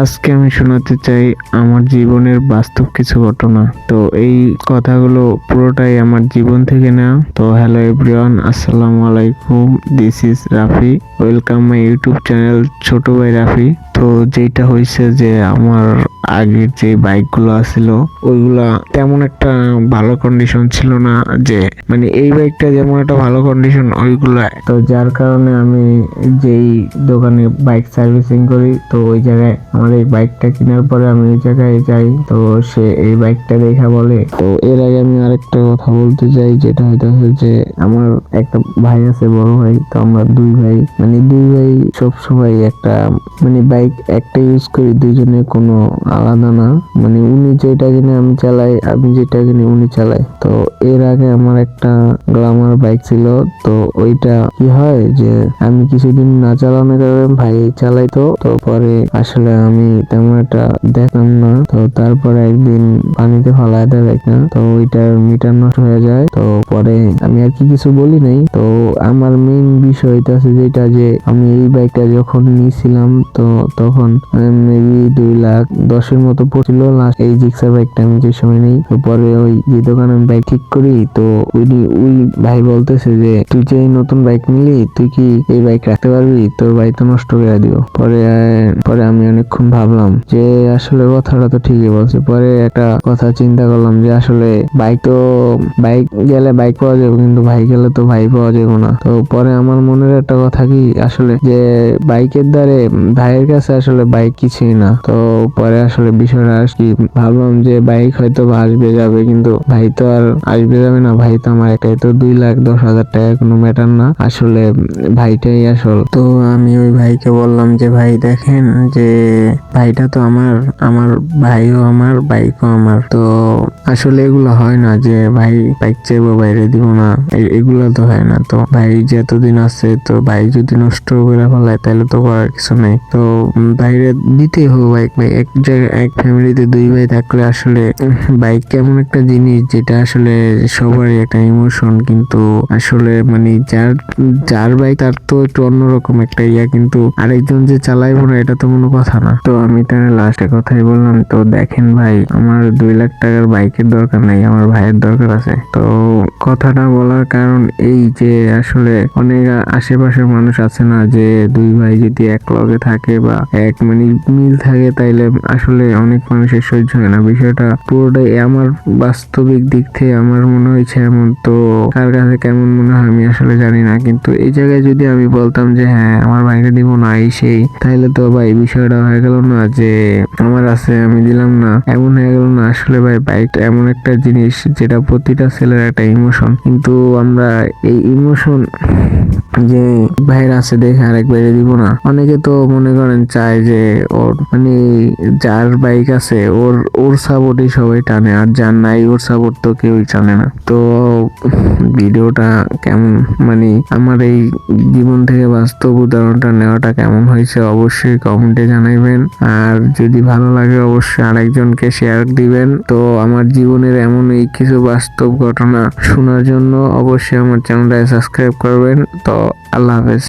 আজকে আমি শোনাতে চাই আমার জীবনের বাস্তব কিছু ঘটনা। তো এই কথাগুলো পুরোটাই আমার জীবন থেকে নেওয়া তো হ্যালো এভরিওয়ান আসসালামু আলাইকুম this is Rafi. Welcome my YouTube channel ছোট ভাই রাফি। তো যেটা হয়েছে যে আমার আগের যে বাইকগুলো আছিল, ওইগুলা তেমন একটা ভালো কন্ডিশন ছিল না যে মানে এই বাইকটা যেমন একটা ভালো কন্ডিশন ওইগুলা। তো যার কারণে আমি যেই দোকানে বাইক সার্ভিসিং করি, তো ওই জায়গায় আমার এই বাইকটা কেনার পরে আমি ওই জায়গায় যাই, তো সে এই বাইকটা দেখা বলে, তো এর আগে আমি আরেকটা কথা বলতে চাই, যেটা হয়তো যে আমার একটা ভাই আছে, বড় ভাই, তো আমরা দুই ভাই মানে দুই ভাই সব সময় একটা মানে বাইক একটা ইউজ করি দুইজনে কোনো আলাদা না। মানে উনি যেটা কিনে আমি চালাই, আমি যেটা কিনে উনি চালাই তো এর আগে আমার একটা গ্লামার বাইক ছিল, তো ওইটা কি হয় যে, আমি কিছুদিন না চালানোর কারণে ভাই চালাইতো, তো পরে আসলে আমি তেমন একটা দেখলাম না। তো তারপরে একদিন পানিতে ফলাই দেয় বাইকটা তো ওইটার মিটার নষ্ট হয়ে যায়। তো পরে আমি আর কি কিছু বলি নাই। তো আমার মেইন বিষয় আছে যেটা যে আমি এই বাইকটা যখন নিয়েছিলাম, তো তখন মেবি দুই লাখ দশের মতো পড়ছিল। লাস্ট এই জিক্সার বাইকটা আমি যে সময় নেই পরে ওই যে দোকানে আমি বাইক ঠিক করি, তো উনি ওই ভাই বলতেছে যে, তুই যে নতুন বাইক নিলি, তুই কি এই বাইক রাখতে পারবি? তোর বাইক তো নষ্ট করে দিব পরে পরে আমি অনেকক্ষণ ভাবলাম যে, আসলে কথাটা তো ঠিকই বলছে। পরে একটা কথা চিন্তা করলাম যে, আসলে বাইক তো বাইক গেলে বাইক পাওয়া যাবে, কিন্তু ভাই গেলে তো ভাই পাওয়া যাবে না। তো পরে আমার মনের একটা কথা কি? আসলে যে বাইকের দ্বারে ভাইয়ের কাছে আসলে বাইক কিছুই না। তো পরে আসলে বিষয়টা আর কি, ভাবলাম যে বাইক হয়তো আসবে যাবে, কিন্তু ভাই তো আর আসবে যাবে না। ভাই তো আমার একাই, তো দুই লাখ দশ হাজার টাকা কোনো ম্যাটার না। আসলে ভাইটাই আসল। তো আমি ওই ভাইকে বললাম যে, ভাই দেখেন যে ভাইটা তো আমার আমার ভাইও আমার, বাইকও আমার। তো আসলে এগুলো হয় না যে, ভাই বাইক চাইব, বাইরে দিব না। এগুলো তো হয় না। তো ভাই যে এতদিন আছে, তো ভাই যদি নষ্ট করে ফেলায়, তাহলে তো করার কিছু নেই। তো বাইরে দিতেই হবে বাইক ভাই। এক জায়গায়, এক ফ্যামিলিতে দুই ভাই থাকলে আসলে বাইক কেমন একটা জিনিস যেটা আসলে সবারই একটা ইমোশন কিন্তু আসলে মানে যার যার বাইক তার তো একটু অন্যরকম একটা ইয়া, কিন্তু আরেকজন যে চালাইবো না এটা তো কোনো কথা না। তো আমি তাহলে লাস্টে কথাই বললাম, তো দেখেন ভাই, আমার দুই লাখ টাকার বাইকের দরকার নাই, আমার ভাইয়ের দরকার আছে। তো কথাটা বলার কারণ এই যে আসলে অনেক আশেপাশের মানুষ আছে না যে দুই ভাই যদি এক লগে থাকে বা এক মানে মিল থাকে তাইলে আসলে অনেক মানুষের সহ্য হয় না। বিষয়টা পুরোটাই আমার বাস্তবিক দিক থেকে আমার মনে হয়েছে এমন, তো কার কাছে কেমন মনে হয় আমি আসলে জানি না। কিন্তু এই জায়গায় যদি আমি বলতাম যে হ্যাঁ আমার বাইরে দিব না এই সেই, তাইলে তো ভাই বিষয়টা হয়ে গেল না যে আমার আছে, আমি দিলাম না। এমন হয়ে গেল না আসলে ভাই, বাইক এমন একটা জিনিস যেটা প্রতিটা ছেলের একটা ইমোশন কিন্তু আমরা এই ইমোশন যে ভাইয়ের আছে দেখে আরেক বাইরে দিব না। অনেকে তো মনে করেন চায় যে ওর মানে যার বাইক আছে, ওর ওর সাপোর্টই সবাই টানে, আর যার নাই ওর সাপোর্ট তো কেউই টানে না। তো ভিডিওটা কেমন? মানে আমার এই জীবন থেকে বাস্তব উদাহরণটা নেওয়াটা কেমন হয়েছে অবশ্যই কমেন্টে জানাইবেন। আর যদি ভালো লাগে অবশ্যই আরেকজনকে শেয়ার দিবেন। তো আমার জীবনের এমন এই কিছু বাস্তব ঘটনা শোনার জন্য অবশ্যই আমার চ্যানেলটা সাবস্ক্রাইব করবেন। তো আল্লাহ হাফেজ